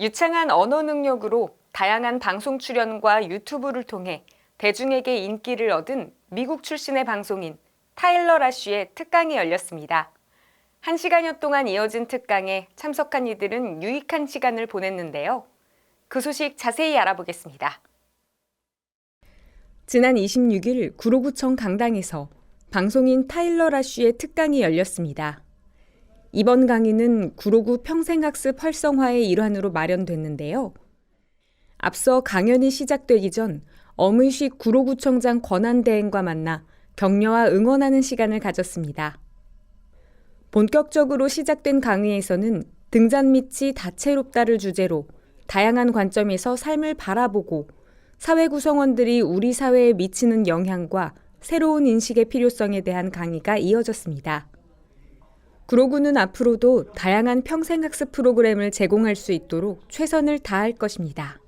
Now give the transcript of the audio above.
유창한 언어 능력으로 다양한 방송 출연과 유튜브를 통해 대중에게 인기를 얻은 미국 출신의 방송인 타일러 라쉬의 특강이 열렸습니다. 한 시간여 동안 이어진 특강에 참석한 이들은 유익한 시간을 보냈는데요. 그 소식 자세히 알아보겠습니다. 지난 26일 구로구청 강당에서 방송인 타일러 라쉬의 특강이 열렸습니다. 이번 강의는 구로구 평생학습 활성화의 일환으로 마련됐는데요. 앞서 강연이 시작되기 전 어문식 구로구청장 권한대행과 만나 격려와 응원하는 시간을 가졌습니다. 본격적으로 시작된 강의에서는 등잔 밑이 다채롭다를 주제로 다양한 관점에서 삶을 바라보고 사회 구성원들이 우리 사회에 미치는 영향과 새로운 인식의 필요성에 대한 강의가 이어졌습니다. 구로구는 앞으로도 다양한 평생학습 프로그램을 제공할 수 있도록 최선을 다할 것입니다.